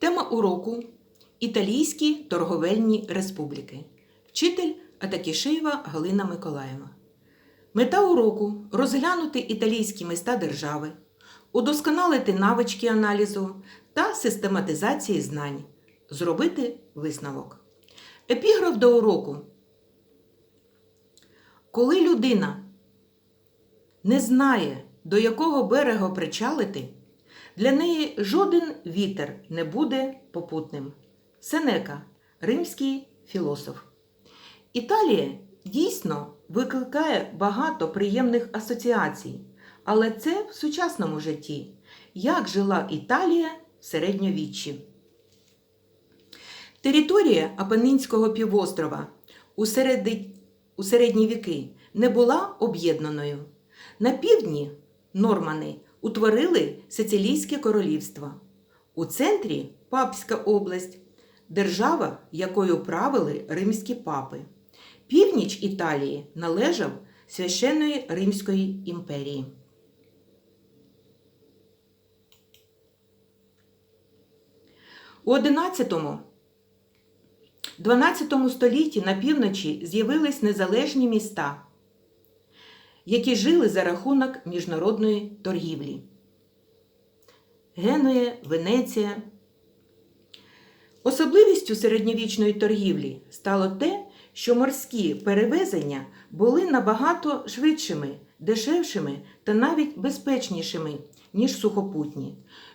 Тема уроку Італійські торговельні республіки. Вчитель Атакішеєва Галина Миколаєва. Мета уроку розглянути італійські міста держави, удосконалити навички аналізу та систематизації знань, зробити висновок. Епіграф до уроку. Коли людина не знає, до якого берега причалити, для неї жоден вітер не буде попутним. Сенека, римський філософ. Італія дійсно викликає багато приємних асоціацій, але це в сучасному житті. Як жила Італія в середньовіччі? Територія Апеннинського півострова у, середи... у середні віки не була об'єднаною. На півдні нормани утворили Сицилійське королівство. У центрі Папська область, держава, якою правили римські папи. Північ Італії належав священної Римської імперії. У 11-12 столітті на півночі з'явились незалежні міста, які жили за рахунок міжнародної торгівлі. Генуя, Венеція. Особливістю середньовічної торгівлі стало те, що морські перевезення були набагато швидшими, дешевшими та навіть безпечнішими, ніж сухопутні.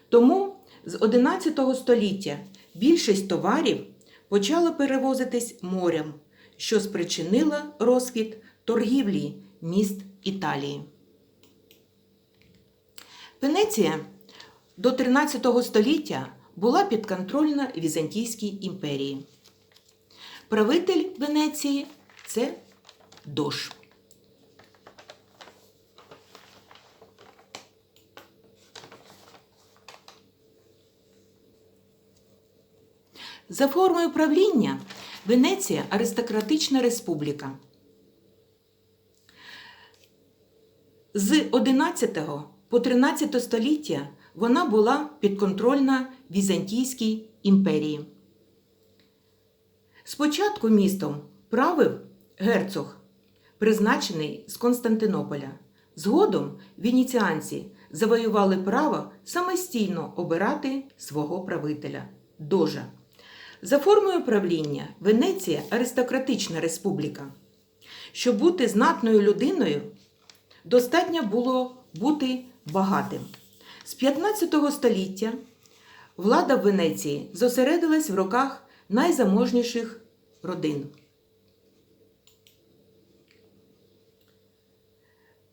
Тому з 11 століття більшість товарів почала перевозитись морем, що спричинило розквіт торгівлі міст Італії. Венеція до 13 століття була підконтрольна Візантійській імперії. Правитель Венеції це Дош. За формою правління Венеція аристократична республіка. З 11 по 13 століття вона була підконтрольна Візантійській імперії. Спочатку містом правив герцог, призначений з Константинополя. Згодом венеціанці завоювали право самостійно обирати свого правителя дожа. За формою правління Венеція аристократична республіка. Щоб бути знатною людиною, достатньо було бути багатим. З 15 століття влада в Венеції зосередилась в руках найзаможніших родин.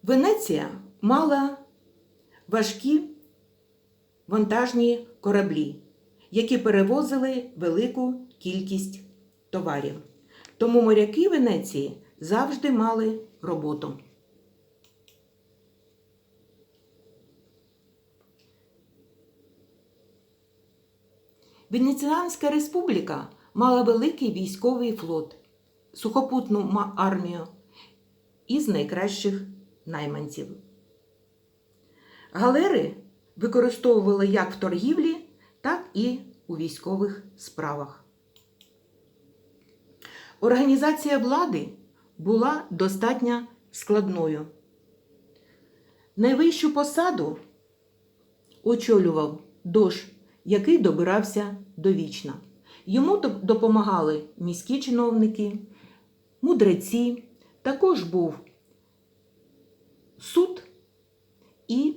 Венеція мала важкі вантажні кораблі, які перевозили велику кількість товарів. Тому моряки Венеції завжди мали роботу. Венеціанська республіка мала великий військовий флот, сухопутну армію із найкращих найманців. Галери використовували як в торгівлі, так і у військових справах. Організація влади була достатньо складною. Найвищу посаду очолював дож, який добирався довічно. Йому допомагали міські чиновники, мудреці, також був суд і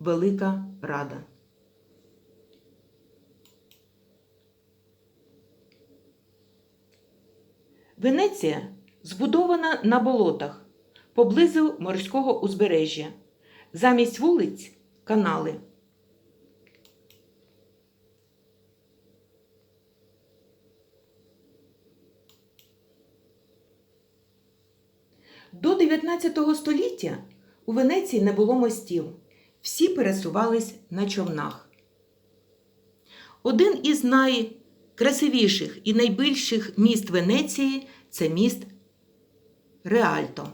Велика Рада. Венеція збудована на болотах поблизу морського узбережжя. Замість вулиць канали. До 19 століття у Венеції не було мостів. Всі пересувались на човнах. Один із найкрасивіших і найбільших міст Венеції це міст Реальто.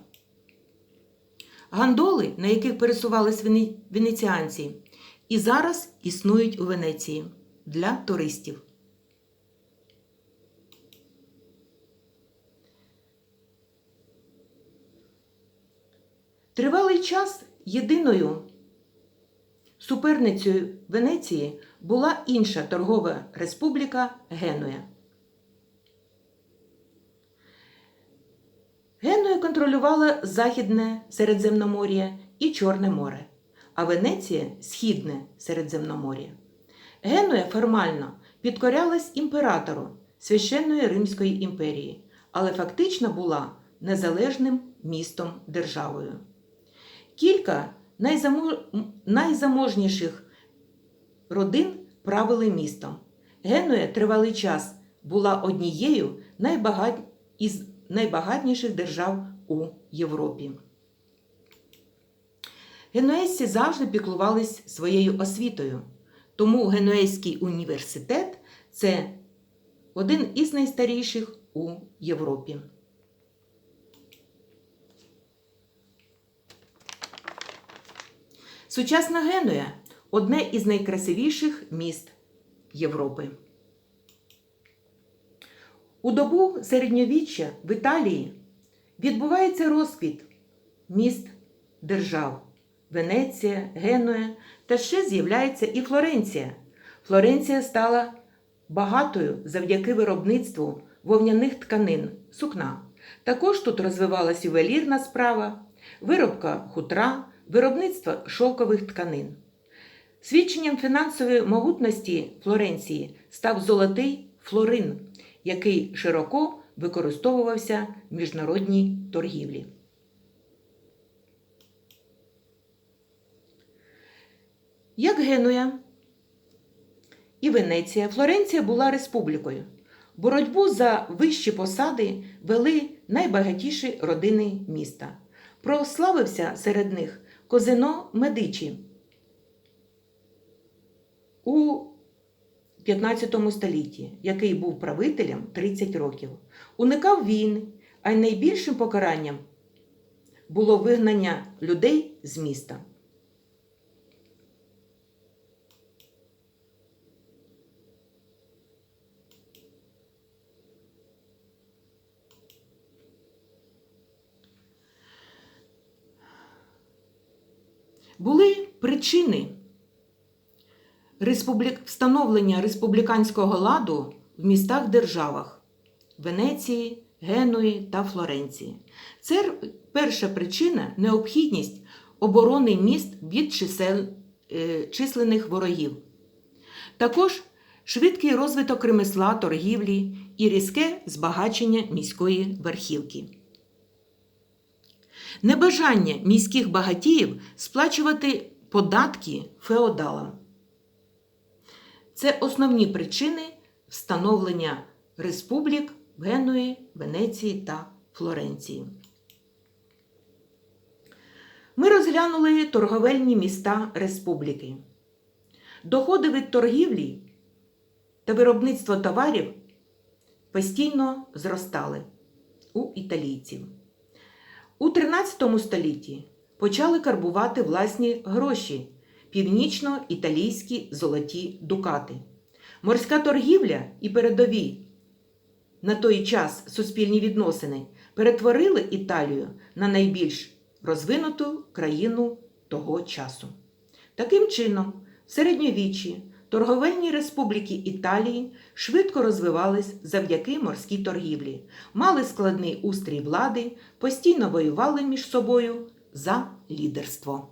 Гандоли, на яких пересувались венеціанці, і зараз існують у Венеції. для туристів. Тривалий час єдиною суперницею Венеції була інша торгова республіка Генуя. Генуя контролювала Західне Середземномор'я і Чорне море, а Венеція Східне Середземномор'я. Генуя формально підкорялась імператору Священної Римської імперії, але фактично була незалежним містом державою. Кілька найзаможніших родин правили містом. Генуя тривалий час була однією із найбагатніших держав у Європі. Генуезці завжди піклувались своєю освітою, тому Генуезький університет це один із найстаріших у Європі. Сучасна Генуя одне із найкрасивіших міст Європи. У добу середньовіччя в Італії відбувається розквіт міст держав Венеція, Генуя та ще з'являється і Флоренція. Флоренція стала багатою завдяки виробництву вовняних тканин, сукна. Також тут розвивалася ювелірна справа, виробка хутра, виробництво шовкових тканин. Свідченням фінансової могутності Флоренції став золотий флорин, який широко використовувався в міжнародній торгівлі. Як Генуя і Венеція, Флоренція була республікою. Боротьбу за вищі посади вели найбагатіші родини міста. Прославився серед них Козино Медичі у 15 столітті, який був правителем 30 років. Уникав війни, а найбільшим покаранням було вигнання людей з міста. Були причини встановлення республіканського ладу в містах-державах Венеції, Генуї та Флоренції. Це перша причина необхідність оборони міст від чисел... е, численних ворогів. Також швидкий розвиток ремесла, торгівлі і різке збагачення міської верхівки. Небажання міських багатіїв сплачувати податки феодалам. Це основні причини встановлення республік Генуї, Венеції та Флоренції. Ми розглянули торговельні міста республіки. Доходи від торгівлі та виробництво товарів постійно зростали у італійців. У 13 столітті почали карбувати власні гроші північно-італійські золоті дукати. Морська торгівля і передові на той час суспільні відносини перетворили Італію на найбільш розвинуту країну того часу. Таким чином, в середньовіччі торговельні республіки Італії швидко розвивались завдяки морській торгівлі, мали складний устрій влади, постійно воювали між собою за лідерство.